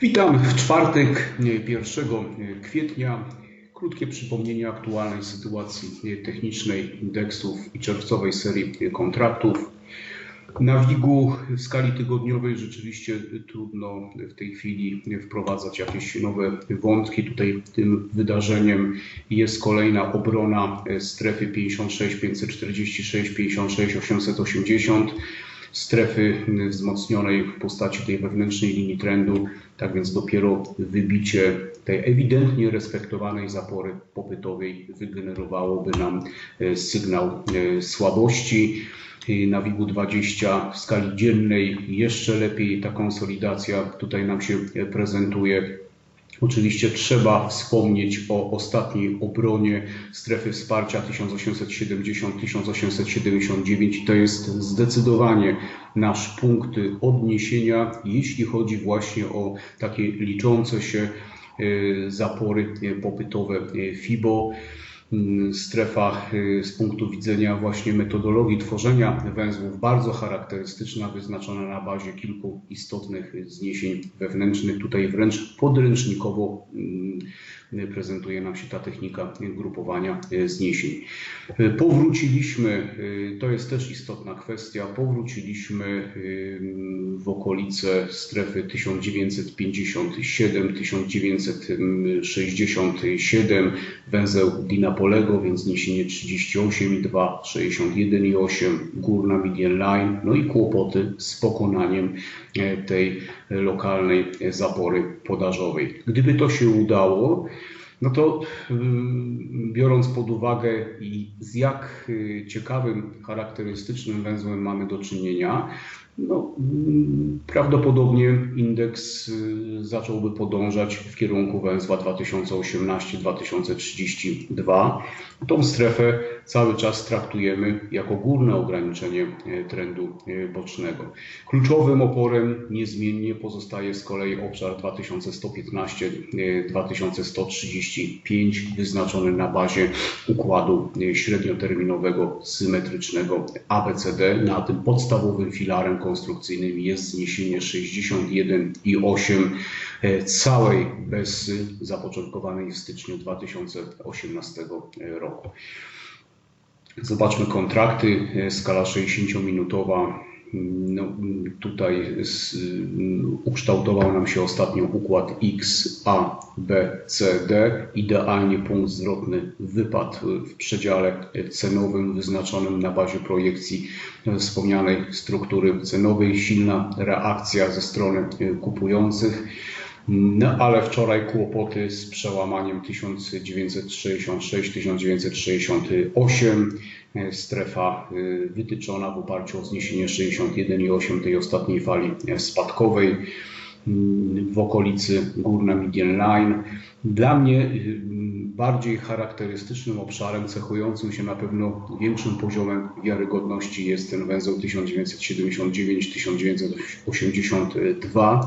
Witam w czwartek, e, 1 kwietnia. Krótkie przypomnienie aktualnej sytuacji technicznej indeksów i czerwcowej serii kontraktów. Na WIG-u w skali tygodniowej rzeczywiście trudno w tej chwili wprowadzać jakieś nowe wątki. Tutaj tym wydarzeniem jest kolejna obrona strefy 56 546 56 880 strefy wzmocnionej w postaci tej wewnętrznej linii trendu. Tak więc dopiero wybicie tej ewidentnie respektowanej zapory popytowej wygenerowałoby nam e, sygnał e, słabości. E, Na WIG-u 20 w skali dziennej jeszcze lepiej ta konsolidacja tutaj nam się prezentuje. Oczywiście trzeba wspomnieć o ostatniej obronie strefy wsparcia 1870-1879. To jest zdecydowanie nasz punkt odniesienia, jeśli chodzi właśnie o takie liczące się e, zapory e, popytowe e, FIBO. Mm, Strefa y, z punktu widzenia właśnie metodologii tworzenia węzłów bardzo charakterystyczna, wyznaczona na bazie kilku istotnych zniesień wewnętrznych. Tutaj wręcz podręcznikowo mm, prezentuje nam się ta technika grupowania y, zniesień. Y, Powróciliśmy, to jest też istotna kwestia, powróciliśmy w okolice strefy 1957, 1967, węzeł Dinapolego, więc zniesienie 38,2, 61,8, górna median line, no i kłopoty z pokonaniem e, tej lokalnej zapory podażowej. Gdyby to się udało, no to ym, biorąc pod uwagę i z jak y, ciekawym, charakterystycznym węzłem mamy do czynienia, no, mm, prawdopodobnie indeks y, zacząłby podążać w kierunku węzła 2018-2032. Tą strefę cały czas traktujemy jako górne ograniczenie e, trendu e, bocznego. Kluczowym oporem niezmiennie pozostaje z kolei obszar 2115-2135 wyznaczony na bazie układu e, średnioterminowego symetrycznego ABCD. Na tym podstawowym filarem konstrukcyjnym jest zniesienie 61,8 całej BESY zapoczątkowanej w styczniu 2018 roku. Zobaczmy kontrakty, skala 60-minutowa. No, tutaj z, ukształtował nam się ostatnio układ X, A, B, C, D. Idealnie punkt zwrotny wypadł w przedziale cenowym wyznaczonym na bazie projekcji wspomnianej struktury cenowej. Silna reakcja ze strony kupujących. No ale wczoraj kłopoty z przełamaniem 1966-1968, strefa y, wytyczona w oparciu o zniesienie 61,8 tej ostatniej fali spadkowej mm, w okolicy górna median line. Dla mnie y, bardziej charakterystycznym obszarem, cechującym się na pewno większym poziomem wiarygodności jest ten węzeł 1979-1982.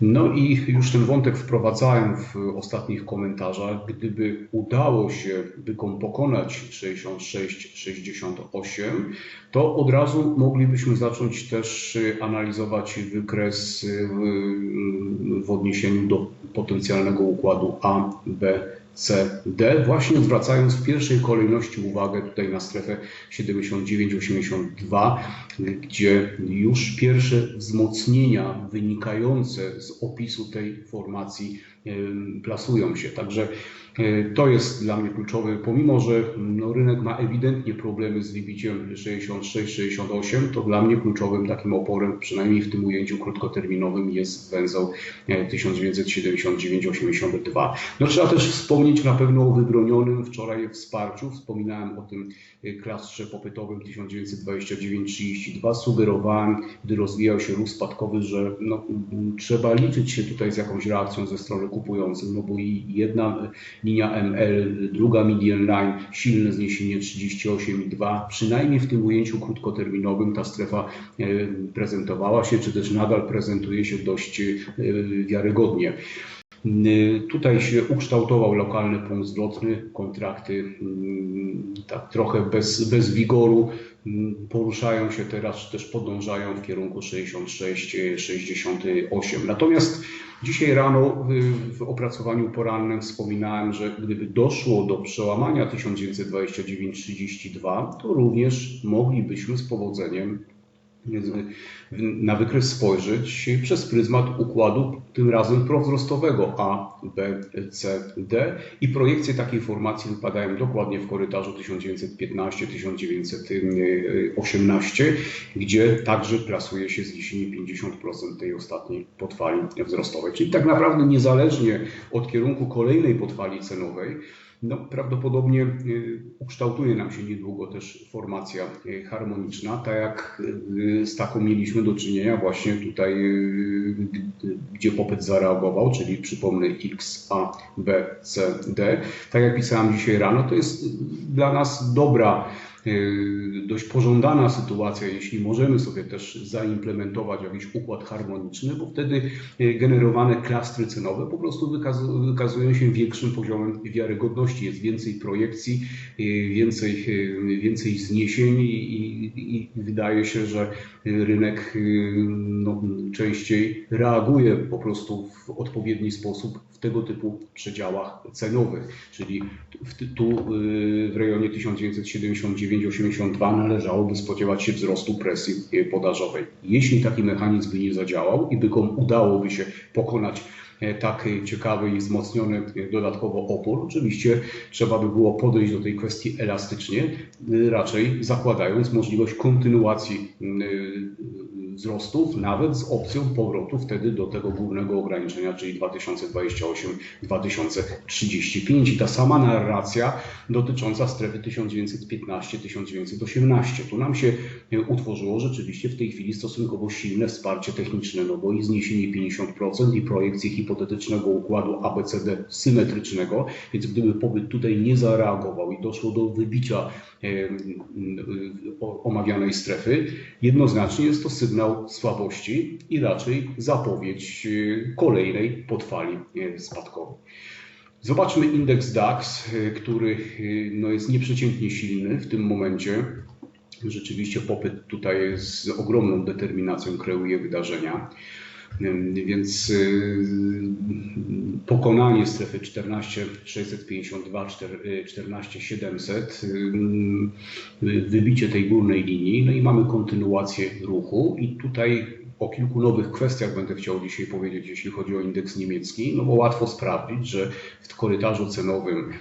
No i już ten wątek wprowadzałem w ostatnich komentarzach. Gdyby udało się pokonać 66-68, to od razu moglibyśmy zacząć też analizować wykres w odniesieniu do potencjalnego układu A, B, C, D, właśnie zwracając w pierwszej kolejności uwagę tutaj na strefę 79-82, gdzie już pierwsze wzmocnienia wynikające z opisu tej formacji plasują się. Także e, to jest dla mnie kluczowe, pomimo że no, rynek ma ewidentnie problemy z wybiciem 66-68, to dla mnie kluczowym takim oporem, przynajmniej w tym ujęciu krótkoterminowym, jest węzeł 1979-82. No trzeba też wspomnieć na pewno o wybronionym wczoraj wsparciu. Wspominałem o tym e, klastrze popytowym 1929-32. Sugerowałem, gdy rozwijał się ruch spadkowy, że no, trzeba liczyć się tutaj z jakąś reakcją ze strony kupujących, no bo i jedna linia ML, druga median line, silne zniesienie 38,2, przynajmniej w tym ujęciu krótkoterminowym ta strefa e, prezentowała się, czy też nadal prezentuje się dość wiarygodnie. Tutaj się ukształtował lokalny punkt zwrotny, kontrakty tak trochę bez, bez wigoru mm, poruszają się teraz, też podążają w kierunku 66-68. Natomiast dzisiaj rano w opracowaniu porannym wspominałem, że gdyby doszło do przełamania 1929-32, to również moglibyśmy z powodzeniem na wykres spojrzeć przez pryzmat układu, tym razem prowzrostowego A, B, C, D i projekcje takiej formacji wypadają dokładnie w korytarzu 1915-1918, gdzie także plasuje się zniesienie 50% tej ostatniej podfali wzrostowej. Czyli tak naprawdę niezależnie od kierunku kolejnej podfali cenowej, no, prawdopodobnie y, ukształtuje nam się niedługo też formacja y, harmoniczna, tak jak y, z taką mieliśmy do czynienia właśnie tutaj, gdzie popyt zareagował, czyli przypomnę X, A, B, C, D. Tak jak pisałem dzisiaj rano, to jest dla nas dobra dość pożądana sytuacja, jeśli możemy sobie też zaimplementować jakiś układ harmoniczny, bo wtedy generowane klastry cenowe po prostu wykazują się większym poziomem wiarygodności. Jest więcej projekcji, więcej, więcej zniesień i, i wydaje się, że rynek no, częściej reaguje po prostu w odpowiedni sposób w tego typu przedziałach cenowych. Czyli w, tu w rejonie 1979-82 należałoby spodziewać się wzrostu presji podażowej. Jeśli taki mechanizm by nie zadziałał i by go udałoby się pokonać tak ciekawy i wzmocniony dodatkowo opór. Oczywiście trzeba by było podejść do tej kwestii elastycznie, raczej zakładając możliwość kontynuacji wzrostów, nawet z opcją powrotu wtedy do tego głównego ograniczenia, czyli 2028-2035. I ta sama narracja dotycząca strefy 1915-1918. Tu nam się utworzyło rzeczywiście w tej chwili stosunkowo silne wsparcie techniczne, no bo i zniesienie 50% i projekcje hipotetycznego układu ABCD symetrycznego, więc gdyby pobyt tutaj nie zareagował i doszło do wybicia omawianej strefy, jednoznacznie jest to sygnał słabości i raczej zapowiedź kolejnej podfali spadkowej. Zobaczmy indeks DAX, który no, jest nieprzeciętnie silny w tym momencie. Rzeczywiście popyt tutaj z ogromną determinacją kreuje wydarzenia. Więc pokonanie strefy 14652, 14700, wybicie tej górnej linii, no i mamy kontynuację ruchu. I tutaj o kilku nowych kwestiach będę chciał dzisiaj powiedzieć, jeśli chodzi o indeks niemiecki, no bo łatwo sprawdzić, że w korytarzu cenowym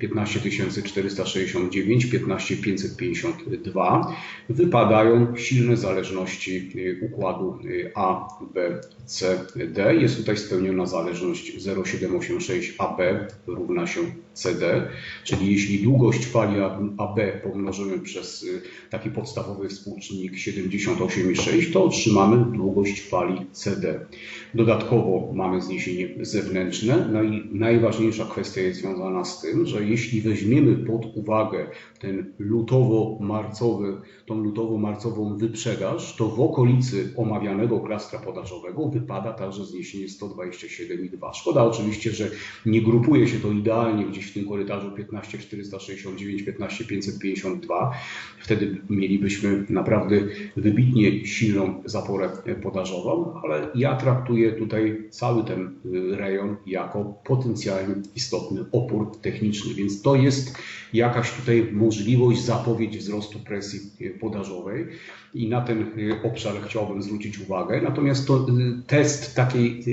15 469, 15 552 wypadają silne zależności układu A, B, C, D. Jest tutaj spełniona zależność 0,786 AB równa się CD, czyli jeśli długość fali AB pomnożymy przez taki podstawowy współczynnik 78,6, to otrzymamy długość fali CD. Dodatkowo mamy zniesienie zewnętrzne, no i najważniejsza kwestia jest związana z tym, że jeśli weźmiemy pod uwagę ten lutowo-marcowy, tą lutowo-marcową wyprzedaż, to w okolicy omawianego klastra podażowego wypada także zniesienie 127,2. Szkoda oczywiście, że nie grupuje się to idealnie gdzieś w tym korytarzu 15469, 15552. Wtedy mielibyśmy naprawdę wybitnie silną zaporę podażową, ale ja traktuję tutaj cały ten rejon jako potencjalnie istotny opór techniczny, więc to jest jakaś tutaj możliwość, zapowiedź wzrostu presji podażowej i na ten obszar chciałbym zwrócić uwagę. Natomiast to test takiej,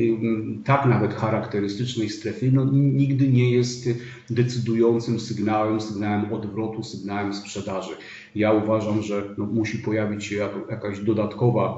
tak nawet charakterystycznej strefy, no, nigdy nie jest decydującym sygnałem, sygnałem odwrotu, sygnałem sprzedaży. Ja uważam, że no, musi pojawić się jakaś dodatkowa,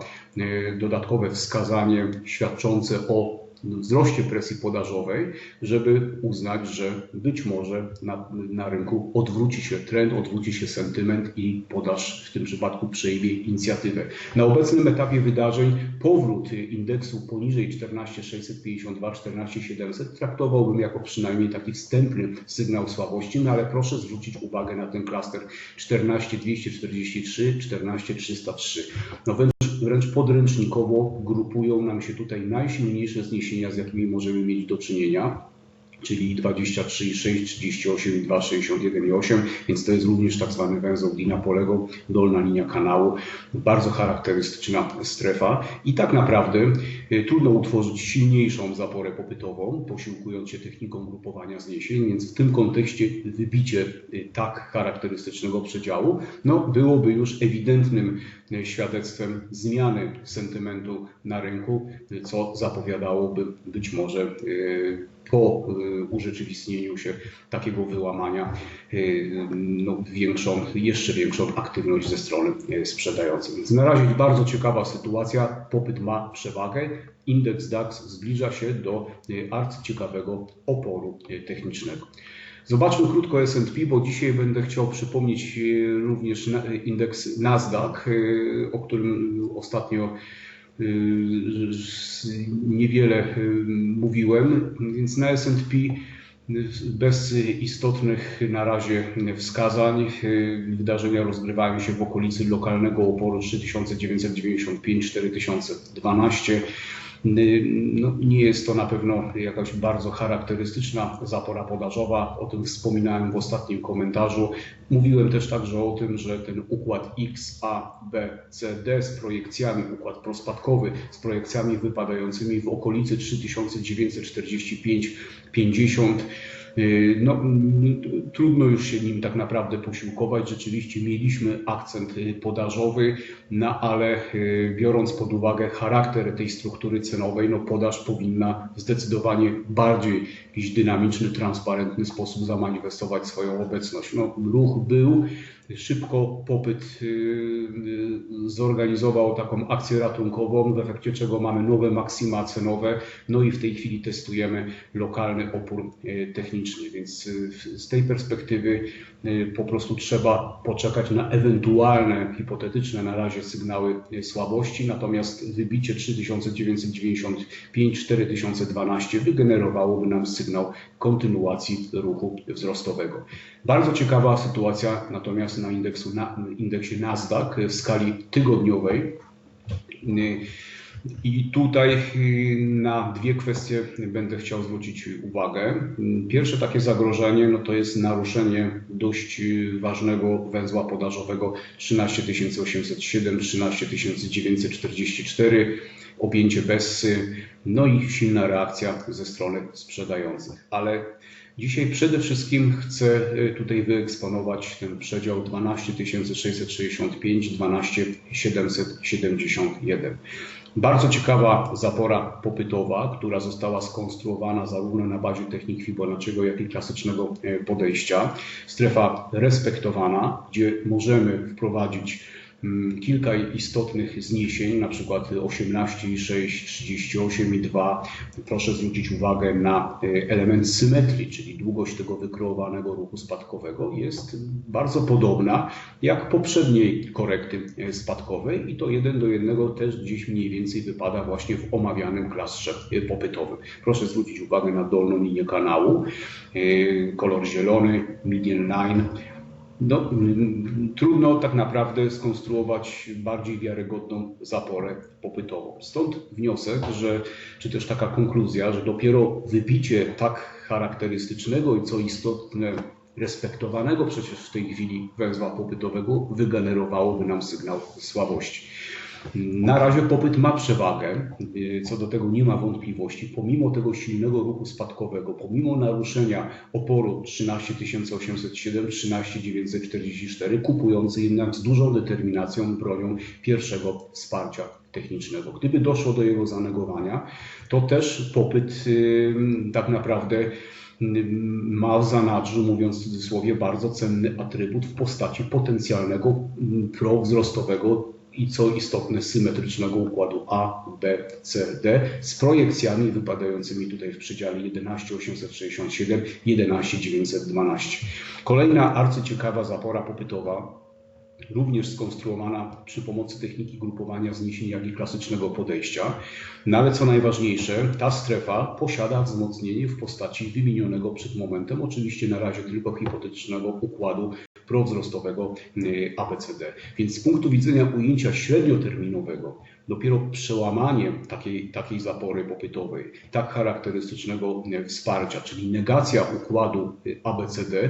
dodatkowe wskazanie świadczące o wzroście presji podażowej, żeby uznać, że być może na, na rynku odwróci się trend, odwróci się sentyment i podaż w tym przypadku przejmie inicjatywę. Na obecnym etapie wydarzeń powrót indeksu poniżej 14652, 14700 traktowałbym jako przynajmniej taki wstępny sygnał słabości, no ale proszę zwrócić uwagę na ten klaster 14243, 14303. No wręcz podręcznikowo grupują nam się tutaj najsilniejsze zniesienia, z jakimi możemy mieć do czynienia. Czyli 23,6, 38, 2, 61 i 8, więc to jest również tak zwany węzeł Dina Polego, dolna linia kanału, bardzo charakterystyczna strefa i tak naprawdę y, trudno utworzyć silniejszą zaporę popytową, posiłkując się techniką grupowania zniesień, więc w tym kontekście wybicie y, tak charakterystycznego przedziału no, byłoby już ewidentnym y, świadectwem zmiany sentymentu na rynku, co zapowiadałoby być może po urzeczywistnieniu się takiego wyłamania y, no, większą, jeszcze większą aktywność ze strony y, sprzedającej. Więc na razie bardzo ciekawa sytuacja, popyt ma przewagę, indeks DAX zbliża się do arcyciekawego oporu technicznego. Zobaczmy krótko S&P, bo dzisiaj będę chciał przypomnieć również indeks Nasdaq, o którym ostatnio Y, niewiele y, mówiłem, więc na S&P bez istotnych na razie wskazań. Y, wydarzenia rozgrywają się w okolicy lokalnego oporu 3995-4012. No, nie jest to na pewno jakaś bardzo charakterystyczna zapora podażowa. O tym wspominałem w ostatnim komentarzu. Mówiłem też także o tym, że ten układ X, A, B, C, D z projekcjami, układ prospadkowy z projekcjami wypadającymi w okolicy 3945-50 Y, no, trudno już się nim tak naprawdę posiłkować. Rzeczywiście mieliśmy akcent y, podażowy, no ale y, biorąc pod uwagę charakter tej struktury cenowej, no podaż powinna zdecydowanie bardziej w jakiś dynamiczny, transparentny sposób zamanifestować swoją obecność. No, ruch był, szybko popyt y, y, zorganizował taką akcję ratunkową, w efekcie czego mamy nowe maksima cenowe, no i w tej chwili testujemy lokalny opór y, techniczny, więc z tej perspektywy po prostu trzeba poczekać na ewentualne hipotetyczne na razie sygnały słabości, natomiast wybicie 3995-4012 wygenerowałoby nam sygnał kontynuacji ruchu wzrostowego. Bardzo ciekawa sytuacja natomiast na, indeksu, na indeksie Nasdaq w skali tygodniowej. I tutaj na dwie kwestie będę chciał zwrócić uwagę. Pierwsze takie zagrożenie no to jest naruszenie dość ważnego węzła podażowego 13807, 13944, objęcie Bessy, no i silna reakcja ze strony sprzedających. Ale Dzisiaj przede wszystkim chcę y, tutaj wyeksponować ten przedział 12665, 12771. Bardzo ciekawa zapora popytowa, która została skonstruowana zarówno na bazie technik Fibonacciego, jak i klasycznego y, podejścia. Strefa respektowana, gdzie możemy wprowadzić kilka istotnych zniesień, na przykład 18,6, 38,2. Proszę zwrócić uwagę na y, element symetrii, czyli długość tego wykreowanego ruchu spadkowego jest bardzo podobna jak poprzedniej korekty y, spadkowej i to jeden do jednego też gdzieś mniej więcej wypada właśnie w omawianym klastrze y, popytowym. Proszę zwrócić uwagę na dolną linię kanału, kolor zielony, median line, no, trudno tak naprawdę skonstruować bardziej wiarygodną zaporę popytową. Stąd wniosek, że, czy też taka konkluzja, że dopiero wybicie tak charakterystycznego i co istotne, respektowanego przecież w tej chwili węzła popytowego wygenerowałoby nam sygnał słabości. Na razie popyt ma przewagę, y, co do tego nie ma wątpliwości. Pomimo tego silnego ruchu spadkowego, pomimo naruszenia oporu 13807, 13944, kupujący jednak z dużą determinacją bronią pierwszego wsparcia technicznego. Gdyby doszło do jego zanegowania, to też popyt y, tak naprawdę y, ma w zanadrzu, mówiąc w cudzysłowie, bardzo cenny atrybut w postaci potencjalnego prowzrostowego i co istotne symetrycznego układu A, B, C, D z projekcjami wypadającymi tutaj w przedziale 11867, 11912. Kolejna arcyciekawa zapora popytowa również skonstruowana przy pomocy techniki grupowania zniesień, jak i klasycznego podejścia. No ale co najważniejsze, ta strefa posiada wzmocnienie w postaci wymienionego przed momentem, oczywiście na razie tylko hipotetycznego układu prowzrostowego y, ABCD. Więc z punktu widzenia ujęcia średnioterminowego dopiero przełamanie takiej, takiej zapory popytowej, tak charakterystycznego wsparcia, czyli negacja układu ABCD,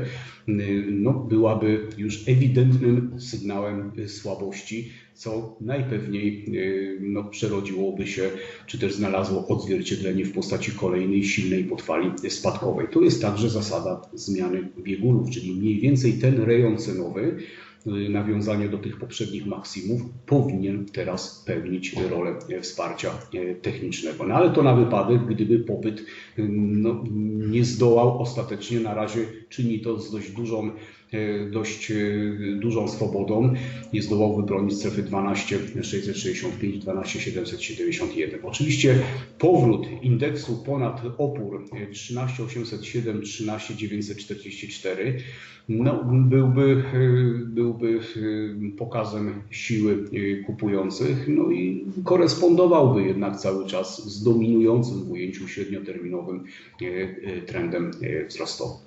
no, byłaby już ewidentnym sygnałem słabości, co najpewniej no, przerodziłoby się, czy też znalazło odzwierciedlenie w postaci kolejnej silnej podfali spadkowej. To jest także zasada zmiany biegunów, czyli mniej więcej ten rejon cenowy, nawiązanie do tych poprzednich maksimów, powinien teraz pełnić rolę wsparcia technicznego. No ale to na wypadek, gdyby popyt no, nie zdołał ostatecznie, na razie czyni to z dość dużą dość dużą swobodą. Nie zdołał wybronić strefy 12 665, 12 771. Oczywiście powrót indeksu ponad opór 13 807, 13 944 no, byłby, byłby pokazem siły kupujących, no i korespondowałby jednak cały czas z dominującym w ujęciu średnioterminowym trendem wzrostowym.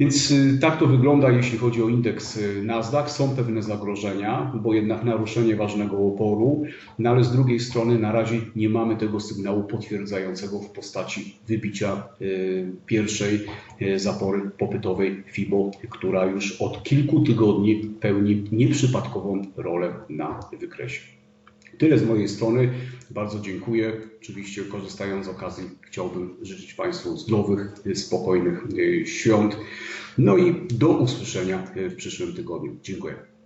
Więc tak to wygląda, jeśli chodzi o indeks Nasdaq. Są pewne zagrożenia, bo jednak naruszenie ważnego oporu, no ale z drugiej strony na razie nie mamy tego sygnału potwierdzającego w postaci wybicia pierwszej zapory popytowej FIBO, która już od kilku tygodni pełni nieprzypadkową rolę na wykresie. Tyle z mojej strony. Bardzo dziękuję. Oczywiście korzystając z okazji chciałbym życzyć Państwu zdrowych, spokojnych świąt. No i do usłyszenia w przyszłym tygodniu. Dziękuję.